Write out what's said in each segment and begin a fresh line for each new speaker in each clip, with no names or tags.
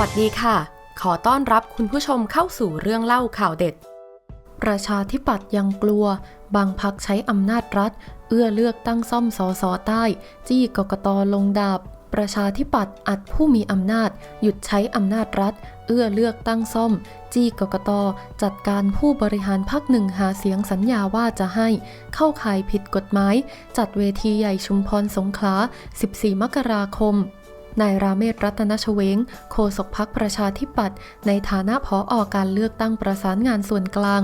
วัสดีค่ะ ขอต้อนรับคุณผู้ชมเข้าสู่เรื่องเล่าข่าวเด็ด ประชาธิปัตย์ยังกลัว บางพักใช้อำนาจรัฐ เอื้อเลือกตั้งซ่อมสอสอใต้ จี้กกตลงดาบ ประชาธิปัตย์อัดผู้มีอำนาจ หยุดใช้อำนาจรัฐ เอื้อเลือกตั้งซ่อม จี้กกตจัดการผู้บริหารพักหนึ่งหาเสียงสัญญาว่าจะให้ เข้าข่ายผิดกฎหมาย จัดเวทีใหญ่ชุมพรสงขลา 14 มกราคม นายราเมศรัตนชเวงโฆษกพักประชาธิปัตย์ในฐานะผออการเลือกตั้งประสานงานส่วนกลาง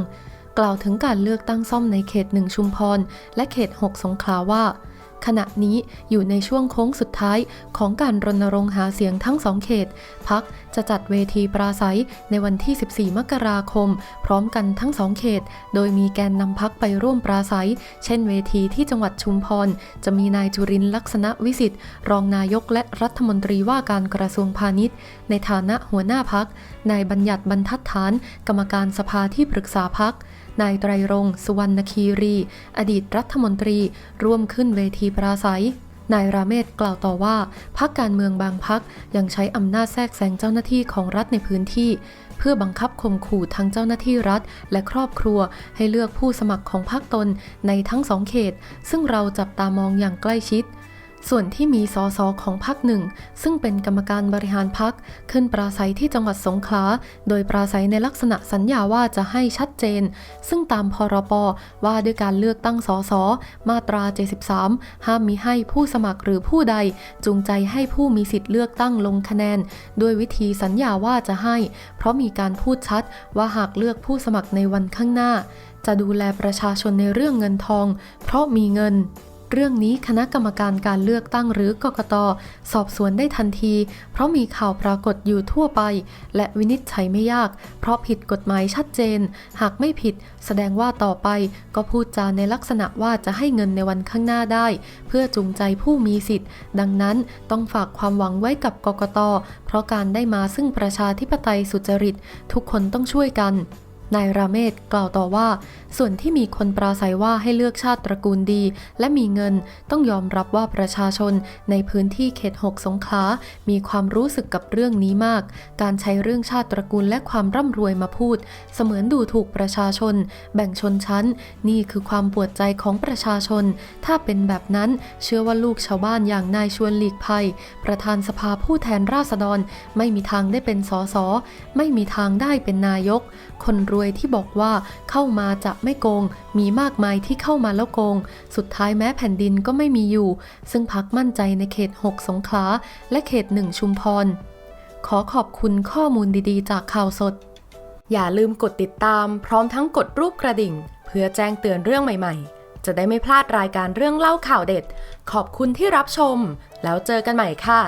กล่าวถึงการเลือกตั้งซ่อมในเขตหนึ่งชุมพร และเขต 6 สงขลาว่า ขณะนี้อยู่ในช่วงโค้งสุดท้ายของการรณรงค์หาเสียงทั้งสองเขต พักจะจัดเวทีปราศัยในวันที่ 14 มกราคม พร้อมกันทั้งสองเขต โดยมีแกนนำพักไปร่วมปราศัย เช่นเวทีที่จังหวัดชุมพร จะมีนายจุรินทร์ลักษณะวิสิทธิ์รองนายกและรัฐมนตรีว่าการกระทรวงพาณิชย์ ในฐานะหัวหน้าพักนายบัญญัติบรรทัดฐาน กรรมการสภาที่ปรึกษาพัก นายไตรรงค์สุวรรณคีรี อดีตรัฐมนตรี ร่วมขึ้นเวทีปราศัยนายราเมศกล่าวต่อว่าพักการเมืองบางพักยังใช้อำนาจแทรกแซงเจ้าหน้าที่ของรัฐในพื้นที่ เพื่อบังคับข่มขู่ทั้งเจ้าหน้าที่รัฐ และครอบครัว ให้เลือกผู้สมัครของพรรคตนในทั้งสองเขต ซึ่งเราจับตามองอย่างใกล้ชิด ส่วนที่มีสสของพรรคหนึ่ง ซึ่งเป็นกรรมการบริหารพรรคขึ้นปราศัยที่จังหวัดสงขลา โดยปราศัยในลักษณะสัญญาว่าจะให้ชัดเจน ซึ่งตามพรปว่าด้วยการเลือกตั้งสสมาตรา 73 ห้ามมีให้ผู้สมัครหรือผู้ใด จูงใจให้ผู้มีสิทธิ์เลือกตั้งลงคะแนน ด้วยวิธีสัญญาว่าจะให้ เพราะมีการพูดชัดว่าหากเลือกผู้สมัครในวันข้างหน้า จะดูแลประชาชนในเรื่องเงินทอง เพราะมีเงิน เรื่องนี้คณะกรรมการการเลือกตั้งหรือกกตสอบสวนได้ทันที เพราะมีข่าวปรากฏอยู่ทั่วไป และวินิจฉัยไม่ยาก เพราะผิดกฎหมายชัดเจน หากไม่ผิด แสดงว่าต่อไปก็พูดจาในลักษณะว่าจะให้เงินในวันข้างหน้าได้ เพื่อจูงใจผู้มีสิทธิ์ ดังนั้นต้องฝากความหวังไว้กับกกตเพราะการได้มาซึ่งประชาธิปไตยสุจริต ทุกคนต้องช่วยกัน นายราเมศกล่าวต่อว่า ส่วนที่มีคนปราศัยว่าให้เลือกชาติตระกูลดี และมีเงินต้องยอมรับว่าประชาชนในพื้นที่เขต6สงขลา มีความรู้สึกกับเรื่องนี้มาก การใช้เรื่องชาติตระกูลและความร่ำรวยมาพูด เสมือนดูถูกประชาชน แบ่งชนชั้น นี่คือความปวดใจของประชาชน ถ้าเป็นแบบนั้นเชื่อว่าลูกชาวบ้านอย่างนายชวนหลีกภัย ประธานสภาผู้แทนราษฎร ไม่มีทางได้เป็นสสไม่มีทางได้เป็นนายก คนรู้วยที่บอกว่าเข้ามาจะไม่โกง มีมากมายที่เข้ามาแล้วโกง สุดท้ายแม้แผ่นดินก็ไม่มีอยู่ ซึ่งพักมั่นใจในเขต 6 สงขลา และเขต 1 ชุมพร ขอขอบคุณข้อมูลดีๆ จากข่าวสด อย่าลืมกดติดตาม พร้อมทั้งกดรูปกระดิ่ง เพื่อแจ้งเตือนเรื่องใหม่ๆจะได้ไม่พลาดรายการเรื่องเล่าข่าวเด็ด ขอบคุณที่รับชม แล้วเจอกันใหม่ค่ะ